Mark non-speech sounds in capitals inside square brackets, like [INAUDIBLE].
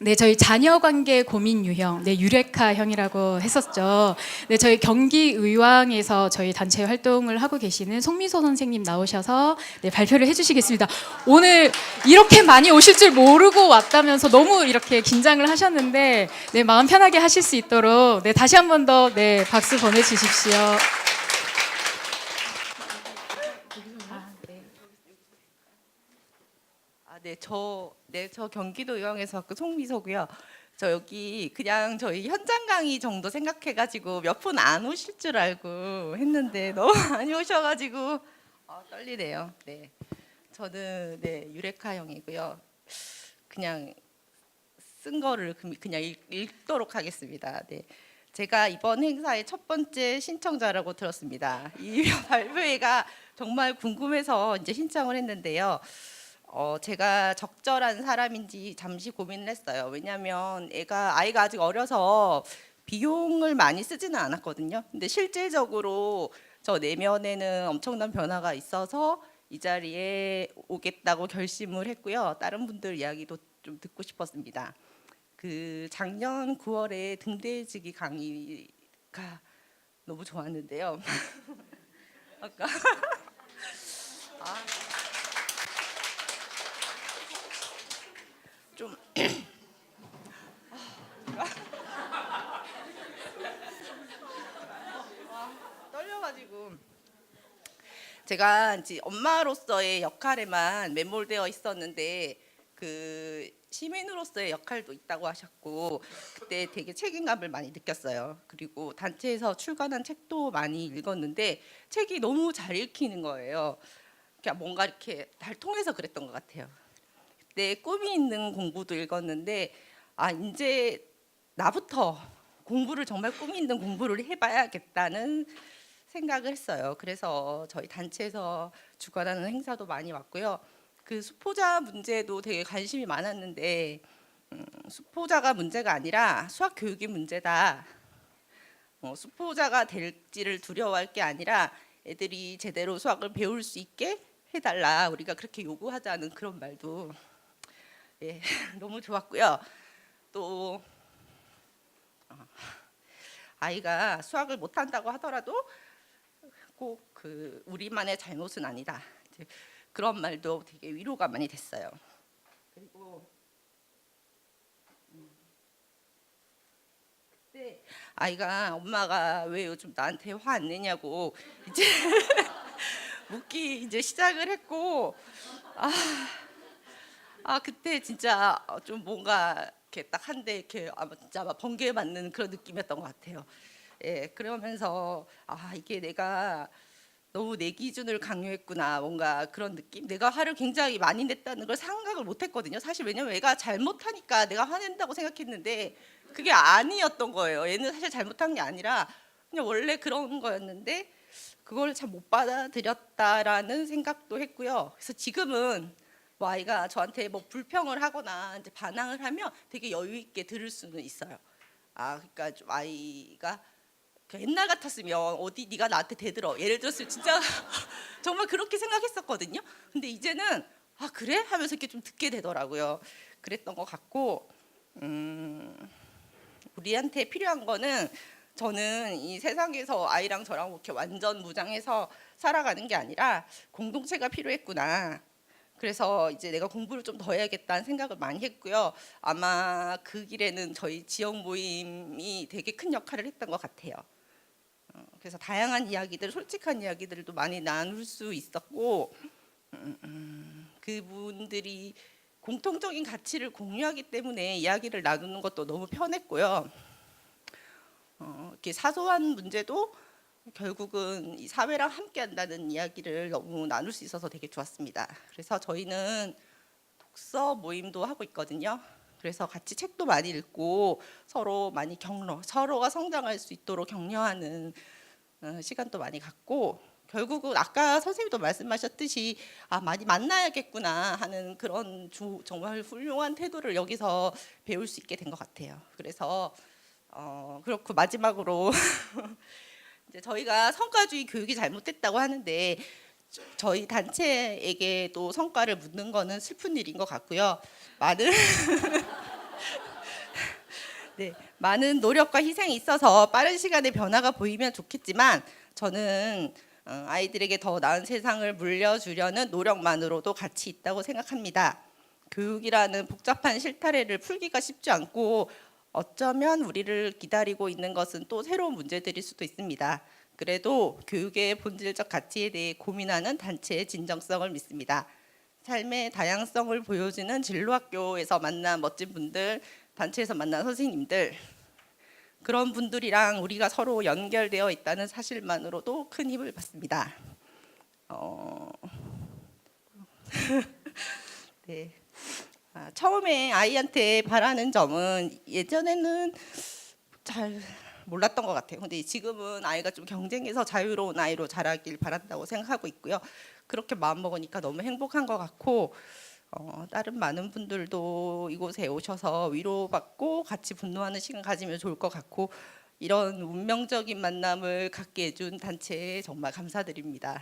네, 저희 자녀 관계 고민 유형, 네, 유레카 형이라고 했었죠. 네, 저희 경기 의왕에서 저희 단체 활동을 하고 계시는 송미소 선생님 나오셔서 네, 발표를 해주시겠습니다. 오늘 이렇게 많이 오실 줄 모르고 왔다면서 너무 이렇게 긴장을 하셨는데, 네, 마음 편하게 하실 수 있도록 네, 다시 한 번 더 네, 박수 보내주십시오. 아, 네, 저, 네, 저 경기도 의왕에서 그 송미소고요. 저 여기 그냥 저희 현장 강의 정도 생각해가지고 몇 분 안 오실 줄 알고 했는데 너무 [LAUGHS] 많이 오셔가지고 아, 떨리네요. 네, 저는 네 유레카 형이고요. 그냥 쓴 거를 그- 그냥 읽, 읽도록 하겠습니다. 네. 제가 이번 행사의 첫 번째 신청자라고 들었습니다. 이 [LAUGHS] 발표회가 정말 궁금해서 이제 신청을 했는데요. 어, 제가 적절한 사람인지 잠시 고민을 했어요. 왜냐하면 애가 아이가 아직 어려서 비용을 많이 쓰지는 않았거든요. 근데 실질적으로 저 내면에는 엄청난 변화가 있어서 이 자리에 오겠다고 결심을 했고요. 다른 분들 이야기도 좀 듣고 싶었습니다. 그 작년 9월에 등대지기 강의가 너무 좋았는데요. [LAUGHS] 아까 아. 좀 아, 떨려가지고 제가 이제 엄마로서의 역할에만 매몰되어 있었는데 그 시민으로서의 역할도 있다고 하셨고 그때 되게 책임감을 많이 느꼈어요. 그리고 단체에서 출간한 책도 많이 읽었는데 책이 너무 잘 읽히는 거예요. 그러니까 뭔가 이렇게 날 통해서 그랬던 것 같아요. 내 꿈이 있는 공부도 읽었는데 아 이제 나부터 공부를 정말 꿈이 있는 공부를 해봐야겠다는 생각을 했어요. 그래서 저희 단체에서 주관하는 행사도 많이 왔고요. 그 수포자 문제도 되게 관심이 많았는데 음, 수포자가 문제가 아니라 수학 교육이 문제다. 어, 수포자가 될지를 두려워할 게 아니라 애들이 제대로 수학을 배울 수 있게 해달라. 우리가 그렇게 요구하자는 그런 말도 예, [LAUGHS] 너무 좋았고요. 또 어, 아이가 수학을 못한다고 하더라도 꼭 그 우리만의 잘못은 아니다. 그런 말도 되게 위로가 많이 됐어요. 그리고 음, 그때 아이가 엄마가 왜 요즘 나한테 화 안 내냐고 이제 [LAUGHS] 묻기 이제 시작을 했고 아, 아 그때 진짜 좀 뭔가 이렇게 딱 한 대 이렇게 아 진짜 막 번개 맞는 그런 느낌이었던 것 같아요. 예 그러면서 아 이게 내가 너무 내 기준을 강요했구나 뭔가 그런 느낌? 내가 화를 굉장히 많이 냈다는 걸 생각을 못했거든요. 사실 왜냐면 애가 잘못하니까 내가 화낸다고 생각했는데 그게 아니었던 거예요. 얘는 사실 잘못한 게 아니라 그냥 원래 그런 거였는데 그걸 참 못 받아들였다라는 생각도 했고요. 그래서 지금은 뭐 아이가 저한테 뭐 불평을 하거나 이제 반항을 하면 되게 여유 있게 들을 수는 있어요. 아 그러니까 좀 아이가 그 옛날 같았으면 어디 네가 나한테 대들어 예를 들었을 진짜 [LAUGHS] 정말 그렇게 생각했었거든요. 근데 이제는 아 그래 하면서 이렇게 좀 듣게 되더라고요. 그랬던 것 같고 음, 우리한테 필요한 거는 저는 이 세상에서 아이랑 저랑 이렇게 완전 무장해서 살아가는 게 아니라 공동체가 필요했구나. 그래서 이제 내가 공부를 좀 더 해야겠다는 생각을 많이 했고요. 아마 그 길에는 저희 지역 모임이 되게 큰 역할을 했던 것 같아요. 어, 그래서 다양한 이야기들, 솔직한 이야기들도 많이 나눌 수 있었고 음, 음, 그분들이 공통적인 가치를 공유하기 때문에 이야기를 나누는 것도 너무 편했고요. 어, 이렇게 사소한 문제도 결국은 이 사회랑 함께한다는 이야기를 너무 나눌 수 있어서 되게 좋았습니다. 그래서 저희는 독서 모임도 하고 있거든요. 그래서 같이 책도 많이 읽고 서로 많이 격려, 서로가 성장할 수 있도록 격려하는 어, 시간도 많이 갖고 결국은 아까 선생님도 말씀하셨듯이 아 많이 만나야겠구나 하는 그런 조- 정말 훌륭한 태도를 여기서 배울 수 있게 된 것 같아요. 그래서 어, 그렇고 마지막으로 [LAUGHS] 이제 저희가 성과주의 교육이 잘못됐다고 하는데 저- 저희 단체에게도 성과를 묻는 거는 슬픈 일인 것 같고요. 많은 [LAUGHS] 네, 많은 노력과 희생이 있어서 빠른 시간에 변화가 보이면 좋겠지만 저는 어, 아이들에게 더 나은 세상을 물려주려는 노력만으로도 가치 있다고 생각합니다. 교육이라는 복잡한 실타래를 풀기가 쉽지 않고 어쩌면 우리를 기다리고 있는 것은 또 새로운 문제들일 수도 있습니다. 그래도 교육의 본질적 가치에 대해 고민하는 단체의 진정성을 믿습니다. 삶의 다양성을 보여주는 진로학교에서 만난 멋진 분들, 단체에서 만난 선생님들, 그런 분들이랑 우리가 서로 연결되어 있다는 사실만으로도 큰 힘을 받습니다. 어... [LAUGHS] 네. 아, 처음에 아이한테 바라는 점은 예전에는 잘 몰랐던 것 같아요. 근데 지금은 아이가 좀 경쟁에서 자유로운 아이로 자라길 바란다고 생각하고 있고요. 그렇게 마음 먹으니까 너무 행복한 것 같고 어, 다른 많은 분들도 이곳에 오셔서 위로받고 같이 분노하는 시간 가지면 좋을 것 같고 이런 운명적인 만남을 갖게 해준 단체에 정말 감사드립니다.